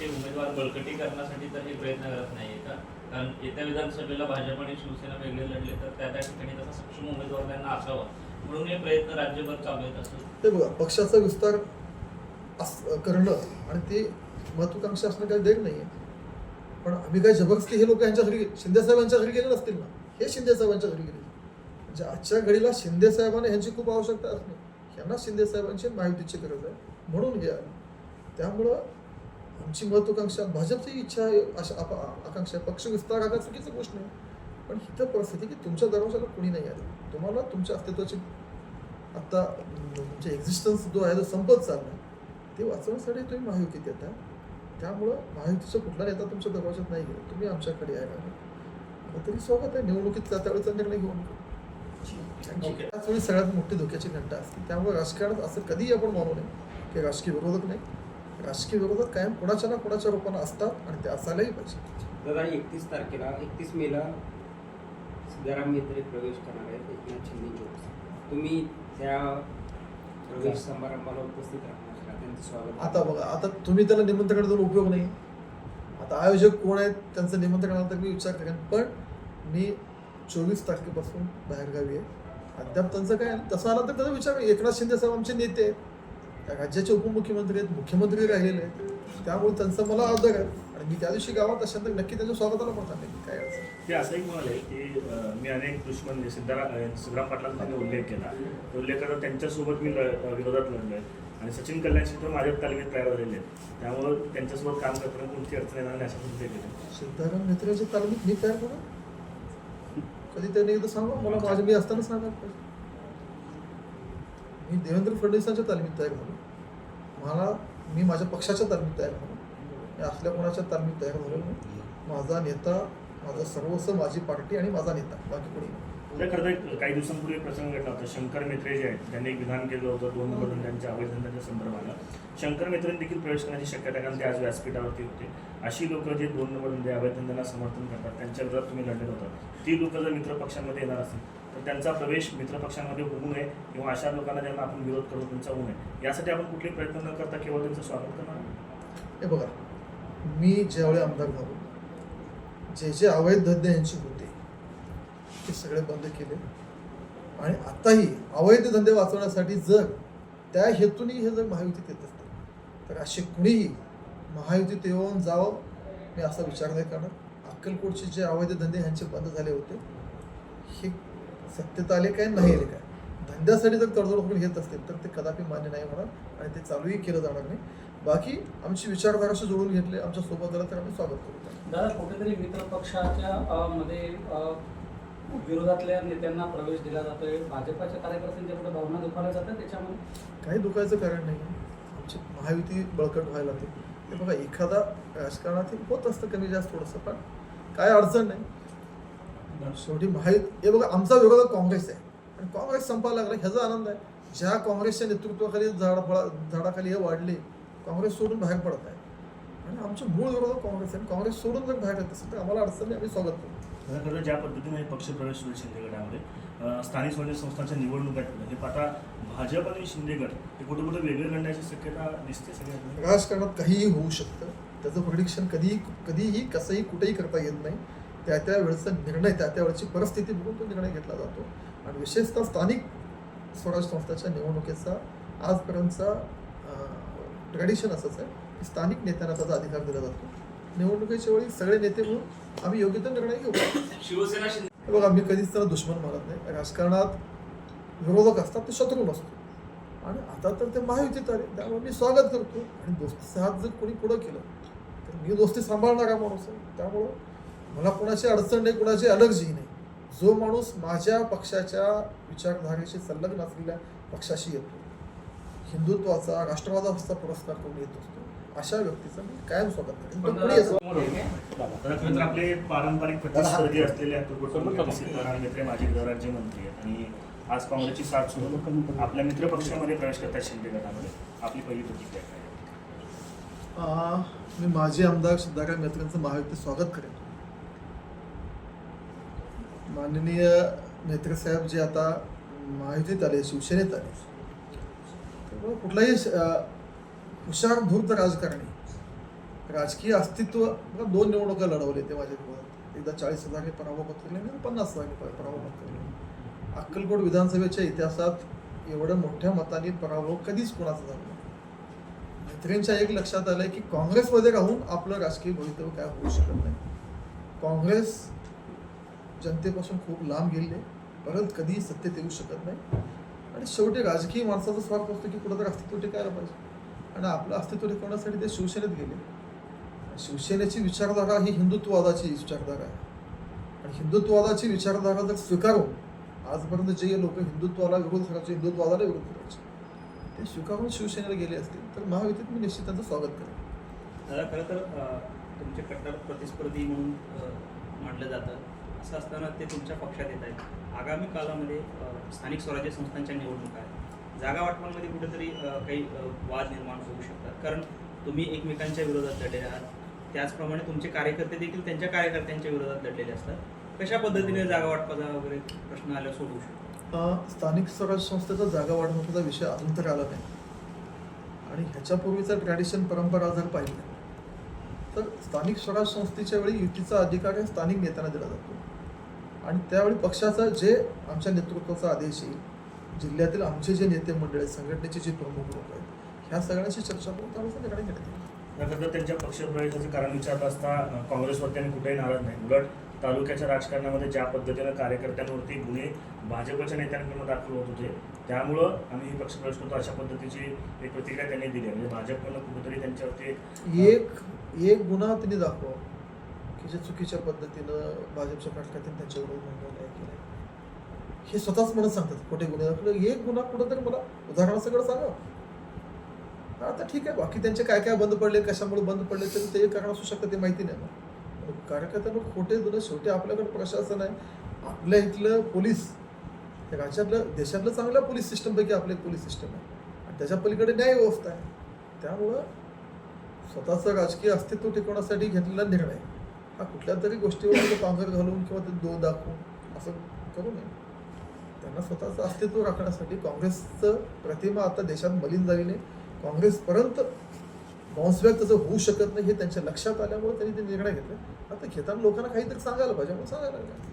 ते उमेदवार बळकटी करण्यासाठी तर हे प्रयत्न करत नाही का? कारण येत्या विधानसभेला भाजप आणि शिवसेना वेगळे लढले तर त्या त्या ठिकाणी तसा सक्षम उमेदवार त्यांना असावा. म्हणून हे प्रयत्न राज्यभर चालू आहेत असं. ते बघा पक्षाचा विस्तार करणं आणि ते महत्वाकांक्षा असणं काही देत नाही आहे पण आम्ही काय जबरदस्ती हे लोक यांच्या घरी गे- शिंदे साहेबांच्या घरी गेले नसतील ना? हे शिंदे साहेबांच्या घरी गेले म्हणजे आजच्या घडीला शिंदे साहेबांना ह्यांची खूप आवश्यकता असणे ह्यांना शिंदे साहेबांची माहितीची गरज आहे. म्हणून हे आहे त्यामुळं आमची महत्वाकांक्षा भाजपची इच्छा आहे अशा आप- आकांक्षा. पक्ष विस्तार हा चुकीची गोष्ट नाही. पण इथं परिस्थिती की तुमच्या दरवाजाला कोणी नाही आलं. तुम्हाला तुमच्या अस्तित्वाची आता म्हणजे एक्झिस्टन्स जो आहे जो संपत चालला ते वाचवण्यासाठी तुम्ही महायुतीत येता. त्यामुळं महायुतीचा कुठला नेता तुमच्या दरवाजात नाही गेला तुम्ही आमच्याकडे आहे आता तरी स्वागत आहे निवडणुकीत त्या त्यावेळेचा निर्णय घेऊ नका ओके. त्याच वेळी सगळ्यात मोठी धोक्याची घंटा असते. त्यामुळे राजकारणात असं कधीही आपण मानू नये की राजकीय विरोधक नाही. राजकीय विरोधक कायम कोणाच्या ना कोणाच्या रूपानं असतात आणि ते असायलाही पाहिजे. दादा एकतीस तारखेला एकतीस मेला सिद्धाराम म्हेत्रे प्रवेश करणार आहेत एकनाथ शिंदेचे तुम्ही त्या प्रवेश समारंभाला उपस्थित राहणार का त्यांचं स्वागत आता बघा आता तुम्ही त्याला निमंत्रण देऊन उपयोग नाही. आता आयोजक कोण आहेत त्यांचं निमंत्रण आलं तर मी विचार करेन. पण मी चोवीस तारखेपासून बाहेरगावी आहे. अद्याप त्यांचं काय? तसं आलं तर त्याचा विचार. एकनाथ शिंदे साहेब आमचे नेते आहेत. राज्याचे उपमुख्यमंत्री आहेत मुख्यमंत्री राहिलेले आहेत. त्यामुळे त्यांचं मला आदर आहे. आणि मी त्या दिवशी गावात असेल तर नक्की त्यांच्या स्वागताला पण सांगेन काय अडचण नाही. ते असंही म्हणाले की मी अनेक दुश्मन म्हणजे सिद्धारा सिद्धराम पाटलांचा उल्लेख केला. उल्लेख करता त्यांच्यासोबत मी विरोधात लढलोय. आणि सचिन कल्याणशी तर माझ्या तालमीत तयार झालेले आहेत. त्यामुळं त्यांच्यासोबत काम करताना कोणती अडचण येणार नाही असं उल्लेख केला सिद्धाराम मित्राच्या तालमीत मी तयार करू कधी त्यांनी एकदा सांगा मला माझ्या मी असताना पाहिजे मी देवेंद्र फडणवीसांच्या तालमीत तयार झालो. मला मी माझ्या पक्षाच्या तालमीत तयार झालो. मी असल्या कोणाच्या तालमीत तयार झालो नाही. माझा नेता माझा सर्वस्व माझी पार्टी आणि माझा नेता बाकी कोणी खरं तर काही दिवसांपूर्वी एक प्रसंग घडला होता. शंकर मेत्रे जे आहेत त्यांनी एक विधान केलं होतं दोन बदल्यांच्या अवैध धंद्याच्या संदर्भानं. शंकर मेत्रेंनी देखील प्रवेश करण्याची शक्यता कारण ते आज व्यासपीठावरती होते. अशी लोक जे दोन बदल अवैध धंद्यांना समर्थन करतात त्यांच्या विरोधात तुम्ही लढलेत होता. ती लोक जर मित्र पक्षांमध्ये येणार असतील तर त्यांचा प्रवेश मित्र पक्षांमध्ये होऊ नये किंवा अशा लोकांना ज्यांना आपण विरोध करू त्यांचा होऊ नये यासाठी आपण कुठलेही प्रयत्न न करता केवळ त्यांचं स्वागत करणार हे बघा मी ज्यावेळी आमदार झालो जे जे अवैध धंदे यांचे ते सगळे बंद केले. आणि आत्ताही अवैध धंदे वाचवण्यासाठी जर त्या हेतूनही हे जर महायुतीत येत असतं तर असे कुणीही महायुतीत येऊन जावं मी असा विचार नाही करणार. अक्कलकोटचे जे अवैध धंदे ह्यांचे बंद झाले होते हे सत्यता आले काय नाही आले काय? धंद्यासाठी जर तडजोड करून घेत असतील तर ते कदापि मान्य नाही होणार आणि ते चालूही केलं जाणार नाही. बाकी आमची विचारधाराशी जोडून घेतले आमच्यासोबत झालं तर आम्ही स्वागत करू. दादा कुठेतरी मित्र पक्षाच्या मध्ये विरोधातल्या नेत्यांना प्रवेश दिला जातोय. भाजपाच्या कार्यकर्त्यांच्या कुठे भावना दुखावल्या जातात त्याच्यामध्ये काही दुखायचं कारण नाही. आमची महायुती बळकट व्हायला ते हे बघा एखादा राजकारणात होत असतं कमी जास्त थोडंसं पण काय अडचण नाही. शेवटी महायुती हे बघा आमचा विरोध काँग्रेस आहे. आणि काँग्रेस संपायला लागला ह्याचा आनंद आहे. ज्या काँग्रेसच्या नेतृत्वाखाली झाडाफळा झाडाखाली हे वाढले काँग्रेस सोडून बाहेर पडत आहे. आणि आमचे मूळ विरोधक काँग्रेस आहे. काँग्रेस सोडून जर बाहेर येत असेल तर आम्हाला अडचण नाही. आम्ही स्वागत करू ज्या पद्धतीने हे पक्ष प्रवेश होईल शिंदे गटामध्ये अं, स्थानिक स्वराज्य संस्थांच्या निवडणुका आहेत हे पाहता भाजप आणि शिंदे गट हे कुठे कुठे वेगळे लढण्याची शक्यता दिसते सगळ्यांना? राजकारणात काहीही होऊ शकतं. त्याचं प्रिडिक्शन कधीही कधीही कसंही कुठेही करता येत नाही. त्या त्या वेळेचा निर्णय त्या त्या वेळेची परिस्थिती बघून तो निर्णय घेतला जातो. आणि विशेषतः स्थानिक स्वराज्य संस्थाच्या निवडणुकीचा आजपर्यंतचा ट्रेडिशन असंच आहे. स्थानिक नेत्यांना त्याचा अधिकार दिला जातो. निवडणुकीच्या वेळी सगळे नेते म्हणून आम्ही योग्य तो निर्णय घेऊ. शिवसेना शिंदे बघा मी कधीच त्याला दुश्मन मानत नाही. राजकारणात विरोधक असतात ते शत्रू नसतो. आणि आता तर ते महायुतीत आले. त्यामुळे मी स्वागत करतो. आणि दोस्तीचा हात जर कोणी पुढं केलं तर मी दोस्ती सांभाळणारा माणूस. आहे त्यामुळं मला कोणाची अडचण नाही कोणाची अलर्जी नाही. जो माणूस माझ्या पक्षाच्या विचारधारेशी संलग्न असलेल्या पक्षाशी येतो हिंदुत्वाचा राष्ट्रवादाचा पुरस्कार करून येत असतो. अशा व्यक्तीचं मी कायम स्वागत करेन तो कोणी असो. तर आपले पारंपरिक प्रतिस्पर्धी असलेले अतुल सीताराम मित्रे माजी गृहराज्यमंत्री आहेत. आणि आज काँग्रेसची साथ सोडून आपल्या मित्र पक्षामध्ये प्रवेश करतात शिंदे गटामध्ये. आपली पहिली प्रतिक्रिया काय मी माजी आमदार सिद्धाराम मेत्रेंचं महायुतीत स्वागत करेन. माननीय मेत्रे साहेब जे आता महायुतीत आले शिवसेनेत आले कुठलाही हुशार धूर्त राजकारणी. राजकीय अस्तित्व दोन निवडणुका लढवले ते माझ्या विरोधात एकदा चाळीस हजारने पराभव पत्करले आणि पन्नास हजारने पराभव पत्करले. अक्कलकोट विधानसभेच्या इतिहासात एवढ्या मोठ्या मताने पराभव कधीच कोणाचा झाला नाही. मैत्रिणींच्या एक लक्षात आलंय की काँग्रेसमध्ये राहून आपलं राजकीय भवितव्य काय होऊ शकत नाही. काँग्रेस जनतेपासून खूप लांब गेले परत कधीही सत्तेत येऊ शकत नाही. आणि शेवटी राजकीय माणसाचा स्वार्थ असतो की कुठं अस्तित्व टिकायला पाहिजे. आणि आपलं अस्तित्व टिकवण्यासाठी ते शिवसेनेत गेले. शिवसेनेची विचारधारा ही हिंदुत्ववादाची विचारधारा आहे. आणि हिंदुत्ववादाची विचारधारा जर स्वीकारून आजपर्यंत जे लोक हिंदुत्वाला विरोध करायचे हिंदुत्वादाला विरोध करायचे ते स्वीकारून शिवसेनेला गेले असतील तर महायुतीत मी निश्चित त्यांचं स्वागत करेन. दादा खरं तर तुमचे कट्टर प्रतिस्पर्धी म्हणून अ, मानलं जातं. असं असताना ते तुमच्या पक्षात येत आहेत. आगामी काळामध्ये स्थानिक स्वराज्य संस्थांच्या निवडणुका आहेत. जागा वाटपांमध्ये कुठेतरी काही वाद निर्माण होऊ शकतात. कारण तुम्ही एकमेकांच्या विरोधात लढलेले आहात. त्याचप्रमाणे तुमचे कार्यकर्ते देखील त्यांच्या कार्यकर्त्यांच्या विरोधात लढलेले असतात. कशा पद्धतीने जागा वाटपाचा वगैरे प्रश्न आला सोडवू शकतो? स्थानिक स्वराज्य संस्थेचा जागा वाढवण्याचा विषय अजून तर आला नाही. आणि ह्याच्यापूर्वीचा ट्रॅडिशन परंपरा जर पाहिली तर स्थानिक स्वराज संस्थेच्या वेळी युतीचा अधिकार हे स्थानिक नेत्यांना दिला जातो. आणि त्यावेळी पक्षाचा जे आमच्या नेतृत्वाचा आदेश येईल जिल्ह्यातील आमचे जे नेते मंडळ आहेत संघटनेचे जे प्रमुख लोक आहेत ह्या सगळ्यांची चर्चा करून त्यानुसार निर्णय खरं तर त्यांच्या पक्षप्रवेशाचं कारण विचारलं असता अं, काँग्रेसवरती आणि कुठेही नाराज नाही. उलट तालुक्याच्या राजकारणामध्ये ज्या पद्धतीनं कार्यकर्त्यांवरती गुन्हे भाजपच्या नेत्यांकडून दाखल होत होते त्यामुळं आम्ही पक्षप्रवेश करतो अशा पद्धतीची एक प्रतिक्रिया त्यांनी दिली म्हणजे भाजपकडनं कुठेतरी त्यांच्यावरती एक एक गुन्हा त्यांनी दाखवा की जे चुकीच्या पद्धतीनं भाजपच्या कार्यकर्त्यांनी त्यांच्यावर नोंदवला आहे हे स्वतःच म्हणत सांगतात कुठे गुन्हे दाखल एक गुन्हा कुठंतरी मला उदाहरण सगळं सांगा. आता ठीक आहे बाकी त्यांचे काय काय बंद पडले कशामुळे बंद पडले तर ते कारण असू शकतं ते माहिती नाही ना कार्यकर्त्यांना खोटे गुन्हे शेवटी आपल्याकडे प्रशासन आहे. आपल्या इथलं पोलीस राज्यातलं देशातलं चांगल्या पोलीस सिस्टमपैकी आपलं एक पोलीस सिस्टम आहे. आणि त्याच्या पलीकडे न्याय व्यवस्था आहे. त्यामुळं स्वतःचं राजकीय अस्तित्व टिकवण्यासाठी घेतलेला निर्णय. हा कुठल्या तरी गोष्टीवर पांघर घालून किंवा ते दो दाखवून असं करू नये. त्यांना स्वतःचं अस्तित्व राखण्यासाठी काँग्रेसचं प्रतिमा आता देशात मलिन झालेली आहे. काँग्रेसपर्यंत बाउन्स तसं होऊ शकत नाही हे त्यांच्या लक्षात आल्यामुळे त्यांनी ते निर्णय घेतले. आता घेताना लोकांना काहीतरी सांगायला पाहिजे म्हणून सांगायला लागले.